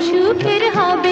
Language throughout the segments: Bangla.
সুখের হবে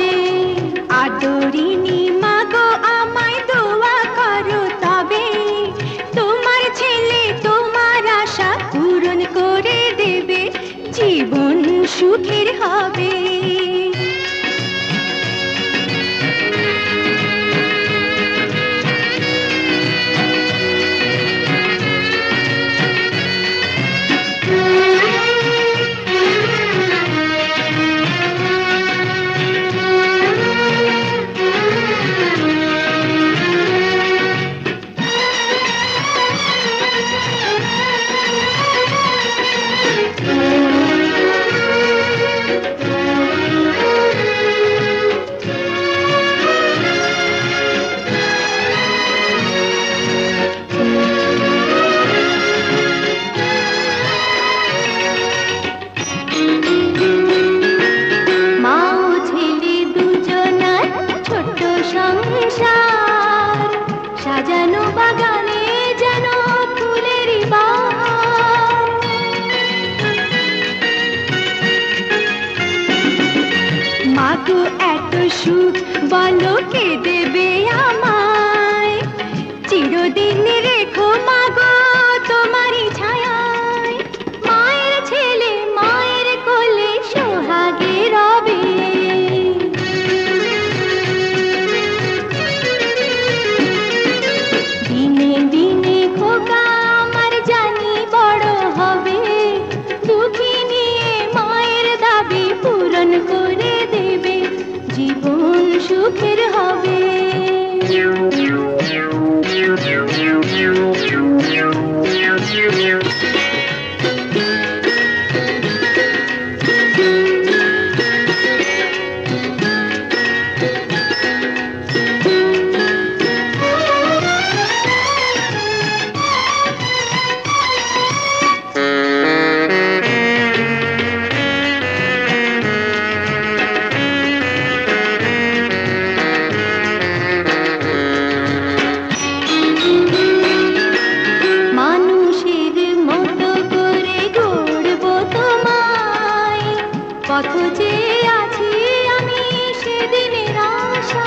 এত এত সুখ বলো কে দেবে? চেয়ে আছি আমি সেদিনের আশা।